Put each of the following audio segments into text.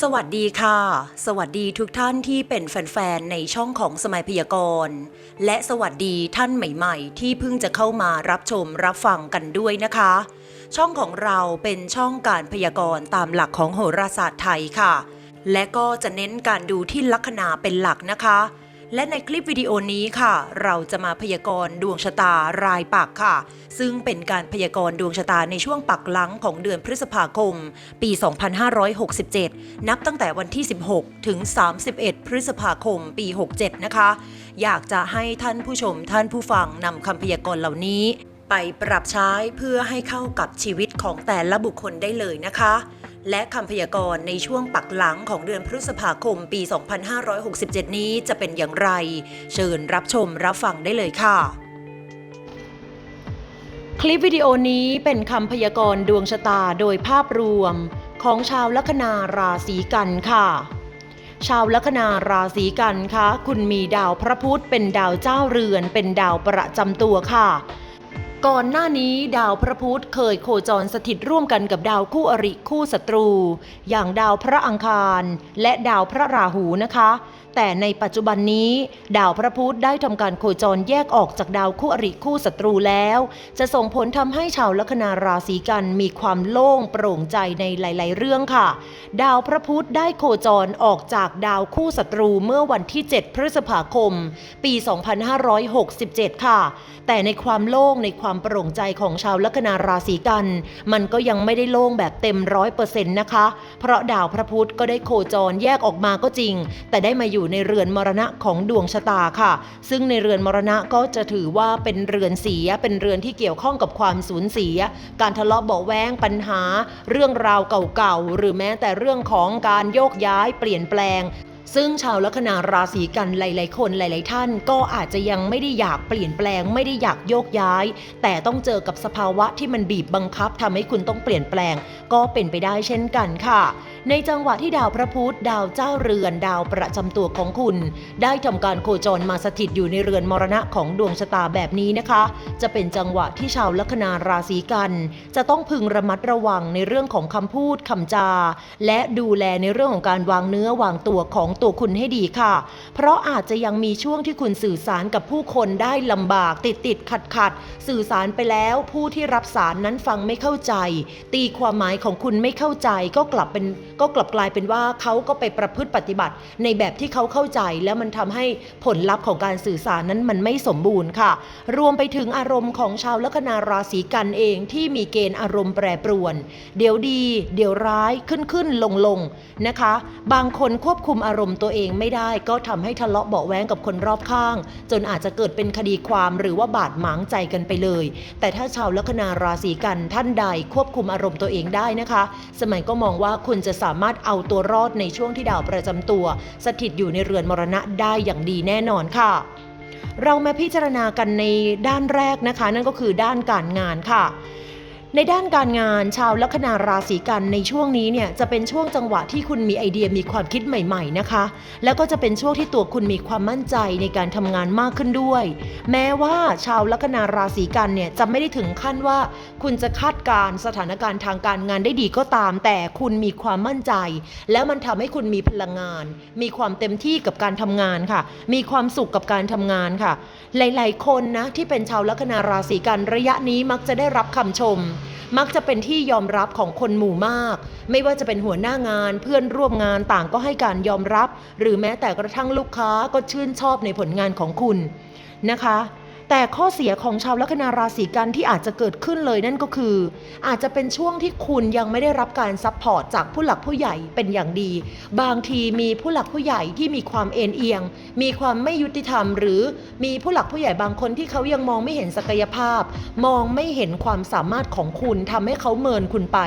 สวัสดีค่ะ สวัสดีทุกท่านที่เป็นแฟนๆ ในช่องของสมัยพยากรณ์ และสวัสดีท่านใหม่ๆ ที่เพิ่งจะเข้ามารับชมรับฟังกันด้วยนะคะ ช่องของเราเป็นช่องการพยากรณ์ตามหลักของโหราศาสตร์ไทยค่ะ และก็จะเน้นการดูที่ลัคนาเป็นหลักนะคะ และในคลิปวิดีโอนี้ค่ะ เราจะมาพยากรณ์ดวงชะตารายปักค่ะ ซึ่งเป็นการพยากรณ์ดวงชะตาในช่วงปักหลังของเดือนพฤษภาคม ปี 2567 นับตั้งแต่วันที่ 16 ถึง 31 พฤษภาคม ปี 67 นะคะ อยากจะให้ท่านผู้ชมท่านผู้ฟังนำคำพยากรณ์เหล่านี้ ไปปรับใช้เพื่อให้เข้ากับชีวิตของแต่ละบุคคลได้เลยนะคะ และคำพยากรณ์ในช่วงปักหลังของเดือนพฤษภาคมปี 2567 นี้จะเป็นอย่างไร เชิญรับชมรับฟังได้เลยค่ะ คลิปวิดีโอนี้เป็นคำพยากรณ์ดวงชะตาโดยภาพรวมของชาวลัคนาราศีกันค่ะ ชาวลัคนาราศีกันคะ คุณมีดาวพระพุธเป็นดาวเจ้าเรือน เป็นดาวประจำตัวค่ะ ก่อนหน้านี้ดาวพระพุธเคยโคจรสถิตร่วมกันกับดาวคู่อริคู่ศัตรู อย่างดาวพระอังคาร และดาวพระราหูนะคะ แต่ในปัจจุบันนี้ ดาวพระพุธได้ทำการโคจรแยกออกจากดาวคู่อริคู่ศัตรูแล้ว จะส่งผลทำให้ชาวลัคนาราศีกันมีความโล่งโปร่งใจในหลาย ๆ เรื่องค่ะ ดาวพระพุธได้โคจรออกจากดาวคู่ศัตรูเมื่อวันที่ 7 พฤษภาคม ปี 2567 ค่ะ แต่ในความโล่งในความโปร่งใจของชาวลัคนาราศีกัน มันก็ยังไม่ได้โล่งแบบเต็มร้อยเปอร์เซ็นต์นะคะ เพราะดาวพระพุธก็ได้โคจรแยกออกมาก็จริง แต่ได้มาอยู่ในเรือนมรณะของดวงชะตาค่ะ ซึ่งในเรือนมรณะก็จะถือว่าเป็นเรือนเสีย เป็นเรือนที่เกี่ยวข้องกับความสูญเสีย การทะเลาะเบาะแว้งปัญหา เรื่องราวเก่าๆ หรือแม้แต่เรื่องของการโยกย้ายเปลี่ยนแปลงซึ่งชาวลัคนาราศีกันหลาย ๆ คนหลาย ๆ ท่านก็อาจจะยังไม่ได้อยากเปลี่ยนแปลง ไม่ได้อยากโยกย้าย แต่ต้องเจอกับสภาวะที่มันบีบบังคับทำให้คุณต้องเปลี่ยนแปลง ก็เป็นไปได้เช่นกันค่ะในจังหวะที่ดาวพระพุธดาวเจ้าเรือนดาวประจำตัวของคุณ ได้ทำการโคจรมาสถิตอยู่ในเรือนมรณะของดวงชะตาแบบนี้นะคะ จะเป็นจังหวะที่ชาวลัคนาราศีกัน จะต้องพึงระมัดระวังในเรื่องของคำพูดคำจา และดูแลในเรื่องของการวางเนื้อวางตัวของตัวคุณให้ดีค่ะ เพราะอาจจะยังมีช่วงที่คุณสื่อสารกับผู้คนได้ลำบากติดติดขัดขัดสื่อสารไปแล้วผู้ที่รับสารนั้นฟังไม่เข้าใจ ตีความหมายของคุณไม่เข้าใจก็กลับเป็นก็กลับกลายเป็นว่าเขาก็ไปประพฤติปฏิบัติ ในแบบที่เขาเข้าใจแล้วมันทำให้ผลลัพธ์ของการสื่อสารนั้นมันไม่สมบูรณ์ค่ะ รวมไปถึงอารมณ์ของชาวลัคนาราศีกันเองที่มีเกณฑ์อารมณ์แปรปรวน เดี๋ยวดี เดี๋ยวร้ายขึ้นขึ้นลงลงนะคะ บางคนควบคุมอารมณ์ตัวเองไม่ได้ก็ทำให้ทะเลาะเบาะแว้งกับคนรอบข้าง จนอาจจะเกิดเป็นคดีความหรือว่าบาดหมางใจกันไปเลย แต่ถ้าชาวลัคนาราศีกันท่านใดควบคุมอารมณ์ตัวเองได้นะคะ สมัยก็มองว่าคุณจะสาามารถเอาตัวรอดในช่วงที่ดาวประจำตัว สถิตอยู่ในเรือนมรณะได้อย่างดีแน่นอนค่ะ เรามาพิจารณากันในด้านแรกนะคะ นั่นก็คือด้านการงานค่ะ ในด้านการงานชาวลัคนาราศีกันในช่วงนี้เนี่ยจะเป็นช่วงจังหวะที่คุณมีไอเดียมีความคิดใหม่ๆนะคะ แล้วก็จะเป็นช่วงที่ตัวคุณมีความมั่นใจในการทำงานมากขึ้นด้วย แม้ว่าชาวลัคนาราศีกันเนี่ยจะไม่ได้ถึงขั้นว่า คุณจะคาดการณ์สถานการณ์ทางการงานได้ดีก็ตาม แต่คุณมีความมั่นใจ แล้วมันทำให้คุณมีพลังงาน มีความเต็มที่กับการทำงานค่ะ มีความสุขกับการทำงานค่ะ หลาย ๆ คนนะที่เป็นชาวลัคนาราศีกันระยะนี้มักจะได้รับคำชมมักจะเป็นที่ยอมรับของคนหมู่มาก ไม่ว่าจะเป็นหัวหน้างานเพื่อนร่วมงานต่างก็ให้การยอมรับ หรือแม้แต่กระทั่งลูกค้าก็ชื่นชอบในผลงานของคุณนะคะ แต่ข้อเสียของชาวลัคนาราศีกันที่อาจจะเกิดขึ้นเลยนั่นก็คือ อาจจะเป็นช่วงที่คุณยังไม่ได้รับการซัพพอร์ตจากผู้หลักผู้ใหญ่เป็นอย่างดี บางทีมีผู้หลักผู้ใหญ่ที่มีความเอ็นเอียง มีความไม่ยุติธรรม หรือมีผู้หลักผู้ใหญ่บางคนที่เขายังมองไม่เห็นศักยภาพ มองไม่เห็นความสามารถของคุณทำให้เขาเมินคุณไป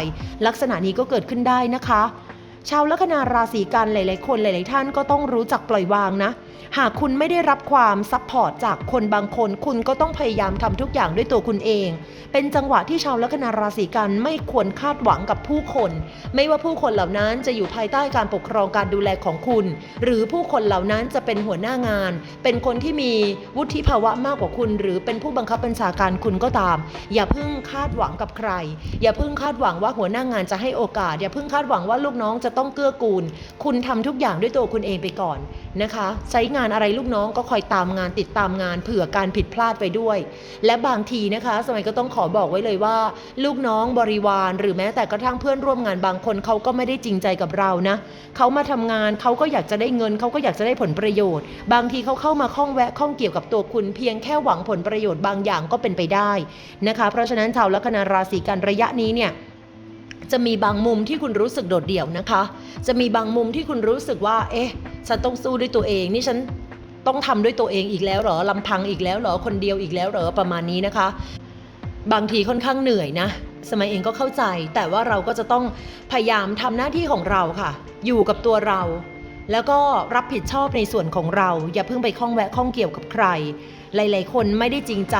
ลักษณะนี้ก็เกิดขึ้นได้นะคะ ชาวลัคนาราศีกันหลาย ๆ คนหลาย ๆ ท่านก็ต้องรู้จักปล่อยวางนะ หากคุณไม่ได้รับความซัพพอร์ตจากคนบางคน คุณก็ต้องพยายามทำทุกอย่างด้วยตัวคุณเอง เป็นจังหวะที่ชาวลัคนาราศีกันไม่ควรคาดหวังกับผู้คน ไม่ว่าผู้คนเหล่านั้นจะอยู่ภายใต้การปกครองการดูแลของคุณ หรือผู้คนเหล่านั้นจะเป็นหัวหน้างาน เป็นคนที่มีวุฒิภาวะมากกว่าคุณ หรือเป็นผู้บังคับบัญชาการคุณก็ตาม อย่าเพิ่งคาดหวังกับใคร อย่าเพิ่งคาดหวังว่าหัวหน้างานจะให้โอกาส อย่าเพิ่งคาดหวังว่าลูกน้องจะต้องเกื้อกูล คุณทำทุกอย่างด้วยตัวคุณเองไปก่อนนะคะใช้งานอะไรลูกน้องก็คอยตามงานติดตามงาน เผื่อการผิดพลาดไปด้วย และบางทีนะคะ สมัยก็ต้องขอบอกไว้เลยว่า ลูกน้องบริวาร หรือแม้แต่กระทั่งเพื่อนร่วมงานบางคนเขาก็ไม่ได้จริงใจกับเรานะเขามาทำงานเขาก็อยากจะได้เงินเขาก็อยากจะได้ผลประโยชน์ บางทีเขาเข้ามาข้องแวะข้องเกี่ยวกับตัวคุณเพียงแค่หวังผลประโยชน์บางอย่างก็เป็นไปได้นะคะ เพราะฉะนั้นชาวลัคนาราศีกันระยะนี้เนี่ย จะมีบางมุมที่คุณรู้สึกโดดเดี่ยวนะคะ จะมีบางมุมที่คุณรู้สึกว่า เอ๊ะ ฉันต้องสู้ด้วยตัวเอง นี่ฉันต้องทำด้วยตัวเองอีกแล้วเหรอลำพังอีกแล้วเหรอ คนเดียวอีกแล้วเหรอ ประมาณนี้นะคะ บางทีค่อนข้างเหนื่อยนะ สมัยเองก็เข้าใจ แต่ว่าเราก็จะต้องพยายามทำหน้าที่ของเราค่ะ อยู่กับตัวเรา แล้วก็รับผิดชอบในส่วนของเรา อย่าเพิ่งไปข้องแวะข้องเกี่ยวกับใคร หลาย ๆ คนไม่ได้จริงใจ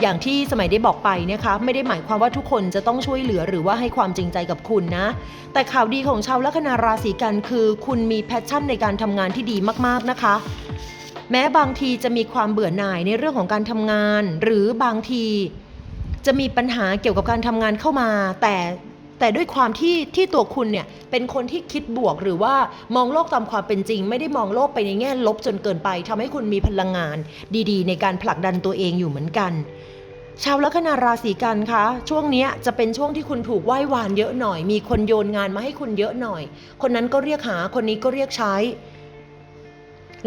อย่างที่สมัยได้บอกไปนะคะไม่ได้หมายความว่าทุกคนจะต้องช่วยเหลือหรือว่าให้ความจริงใจกับคุณนะ แต่ข่าวดีของชาวลัคนาราศีกันคือ คุณมีแพชชั่นในการทำงานที่ดีมากๆนะคะ แม้บางทีจะมีความเบื่อหน่ายในเรื่องของการทำงาน หรือบางที จะมีปัญหาเกี่ยวกับการทำงานเข้ามา แต่แต่ด้วยความที่ที่ตัวคุณเนี่ยเป็นคนที่คิดบวกหรือว่ามองโลกตามความเป็นจริง ไม่ได้มองโลกไปในแง่ลบจนเกินไปทำให้คุณมีพลังงานดีๆ ในการผลักดันตัวเองอยู่เหมือนกัน ชาวลัคนาราศีกันคะ ช่วงนี้จะเป็นช่วงที่คุณถูกไหว้วานเยอะหน่อย มีคนโยนงานมาให้คุณเยอะหน่อย คนนั้นก็เรียกหาคนนี้ก็เรียกใช้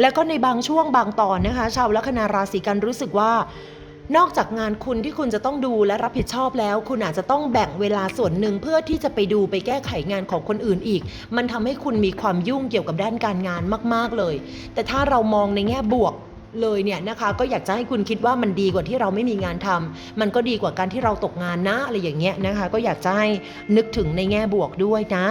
แล้วก็ในบางช่วงบางตอนนะคะ ชาวลัคนาราศีกันรู้สึกว่านอกจากงานคุณที่คุณจะต้องดูและรับผิดชอบแล้ว คุณอาจจะต้องแบ่งเวลาส่วนหนึ่งเพื่อที่จะไปดูไปแก้ไขงานของคนอื่นอีก มันทำให้คุณมีความยุ่งเกี่ยวกับด้านการงานมาก ๆเลย แต่ถ้าเรามองในแง่บวก เลยเนี่ยนะคะก็อยากจะให้คุณคิดว่ามันดีกว่าที่เราไม่มีงานทำมันก็ดีกว่าการที่เราตกงานนะอะไรอย่างเงี้ยนะคะ ก็อยากจะให้นึกถึงในแง่บวกด้วยนะ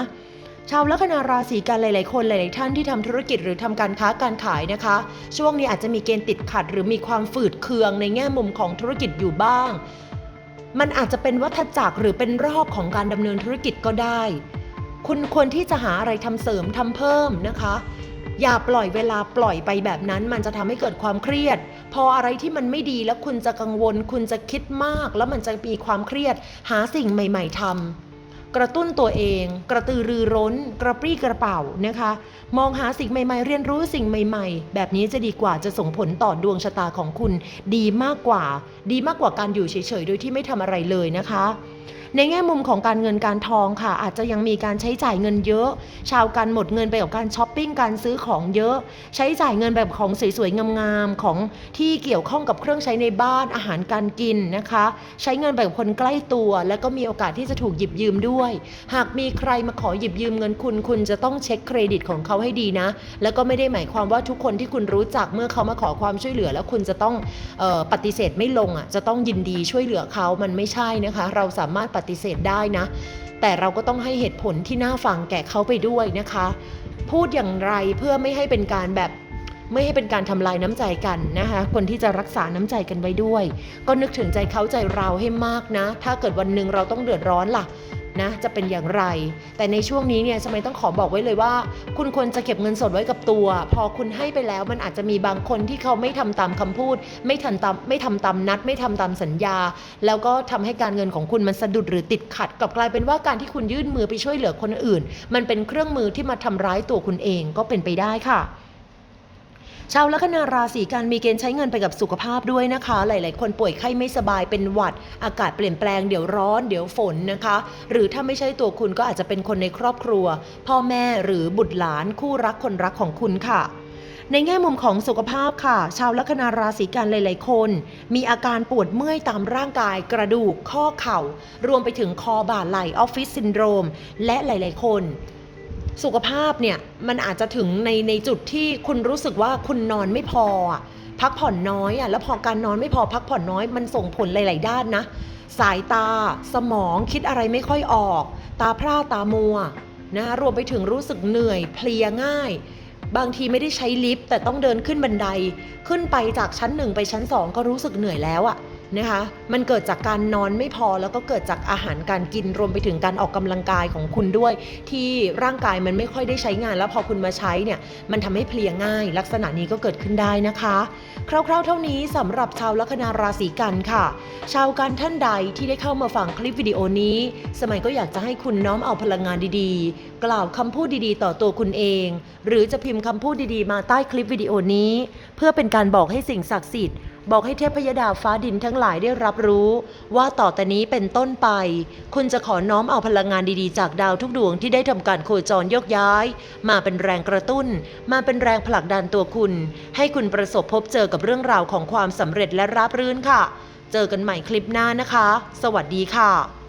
ชาวลัคนาราศีกันหลาย ๆ คนหลาย ๆ ท่านที่ทำธุรกิจหรือทำการค้าการขายนะคะ ช่วงนี้อาจจะมีเกณฑ์ติดขัด หรือมีความฝืดเคืองในแง่มุมของธุรกิจอยู่บ้าง มันอาจจะเป็นวัฏจักรหรือเป็นรอบของการดำเนินธุรกิจก็ได้ คุณควรที่จะหาอะไรทำเสริมทำเพิ่มนะคะ อย่าปล่อยเวลาปล่อยไปแบบนั้น มันจะทำให้เกิดความเครียด พออะไรที่มันไม่ดีแล้วคุณจะกังวล คุณจะคิดมาก แล้วมันจะมีความเครียด หาสิ่งใหม่ ๆทำกระตุ้นตัวเอง กระตือรือร้น กระปรี้กระเป๋านะคะ มองหาสิ่งใหม่ๆ เรียนรู้สิ่งใหม่ๆ แบบนี้จะดีกว่าจะส่งผลต่อดวงชะตาของคุณ ดีมากกว่า ดีมากกว่าการอยู่เฉยๆ โดยที่ไม่ทำอะไรเลยนะคะ ในแง่มุมของการเงินการทองค่ะ อาจจะยังมีการใช้จ่ายเงินเยอะ ชาวกันหมดเงินไปกับการช้อปปิ้งการซื้อของเยอะ ใช้จ่ายเงินแบบของสวยๆงามๆของที่เกี่ยวข้องกับเครื่องใช้ในบ้านอาหารการกินนะคะ ใช้เงินแบบคนใกล้ตัว และก็มีโอกาสที่จะถูกหยิบยืมด้วย หากมีใครมาขอหยิบยืมเงินคุณ คุณจะต้องเช็คเครดิตของเขาให้ดีนะ แล้วก็ไม่ได้หมายความว่าทุกคนที่คุณรู้จักเมื่อเขามาขอความช่วยเหลือ แล้วคุณจะต้องออปฏิเสธไม่ลงอะจะต้องยินดีช่วยเหลือเขามันไม่ใช่นะคะ เราสามารถปฏิเสธได้นะ แต่เราก็ต้องให้เหตุผลที่น่าฟังแก่เขาไปด้วยนะคะ พูดอย่างไรเพื่อไม่ให้เป็นการแบบไม่ให้เป็นการทำลายน้ำใจกันนะคะ คนที่จะรักษาน้ำใจกันไว้ด้วย ก็นึกถึงใจเขาใจเราให้มากนะ ถ้าเกิดวันหนึ่งเราต้องเดือดร้อนล่ะ นะจะเป็นอย่างไร แต่ในช่วงนี้เนี่ยสมัยต้องขอบอกไว้เลยว่า คุณควรจะเก็บเงินสดไว้กับตัว พอคุณให้ไปแล้วมันอาจจะมีบางคนที่เขาไม่ทำตามคำพูด ไม่ทันตามไม่ทำตามนัด ไม่ทำตามสัญญา แล้วก็ทำให้การเงินของคุณมันสะดุดหรือติดขัดกลับกลายเป็นว่าการที่คุณยื่นมือไปช่วยเหลือคนอื่น มันเป็นเครื่องมือที่มาทำร้ายตัวคุณเองก็เป็นไปได้ค่ะ ชาวลัคนาราศีกันมีเกณฑ์ใช้เงินไปกับสุขภาพด้วยนะคะ หลาย ๆ คนป่วยไข้ไม่สบายเป็นหวัด อากาศเปลี่ยนแปลงเดี๋ยวร้อนเดี๋ยวฝนนะคะ หรือถ้าไม่ใช่ตัวคุณก็อาจจะเป็นคนในครอบครัว พ่อแม่หรือบุตรหลานคู่รักคนรักของคุณค่ะในแง่มุมของสุขภาพค่ะ ชาวลัคนาราศีกันหลาย ๆ คน มีอาการปวดเมื่อยตามร่างกาย กระดูกข้อเข่า รวมไปถึงคอบ่าไหล่ออฟฟิศซินโดรม และหลาย ๆ คน สุขภาพเนี่ยมันอาจจะถึงในในจุดที่คุณรู้สึกว่าคุณนอนไม่พอพักผ่อนน้อยอะแล้วพอการนอนไม่พอพักผ่อนน้อยมันส่งผลหลาย ๆ ด้านนะ สายตาสมองคิดอะไรไม่ค่อยออก ตาพร่าตามัวนะรวมไปถึงรู้สึกเหนื่อยเพลียง่าย บางทีไม่ได้ใช้ลิฟต์แต่ต้องเดินขึ้นบันได ขึ้นไปจากชั้นหนึ่งไปชั้นสองก็รู้สึกเหนื่อยแล้วอะ นะคะ มันเกิดจากการนอนไม่พอแล้วก็เกิดจากอาหารการกินรวมไปถึงการออกกำลังกายของคุณด้วย ที่ร่างกายมันไม่ค่อยได้ใช้งาน แล้วพอคุณมาใช้เนี่ยมันทำให้เพลียง่าย ลักษณะนี้ก็เกิดขึ้นได้นะคะ คร่าวๆ เท่านี้สำหรับชาวลัคนาราศีกันค่ะ ชาวกันท่านใดที่ได้เข้ามาฟังคลิปวิดีโอนี้ สมัยก็อยากจะให้คุณน้อมเอาพลังงานดีๆ กล่าวคำพูดดีๆ ต่อตัวคุณเอง หรือจะพิมพ์คำพูดดีๆ มาใต้คลิปวิดีโอนี้ เพื่อเป็นการบอกให้สิ่งศักดิ์สิทธิ์ บอกให้เทพยดาฟ้าดินทั้งหลายได้รับรู้ ว่าต่อแต่นี้เป็นต้นไป คุณจะขอน้อมเอาพลังงานดีๆ จากดาวทุกดวงที่ได้ทำการโคจรโยกย้าย มาเป็นแรงกระตุ้น มาเป็นแรงผลักดันตัวคุณ ให้คุณประสบพบเจอกับเรื่องราวของความสำเร็จและราบรื่นค่ะ เจอกันใหม่คลิปหน้านะคะ สวัสดีค่ะ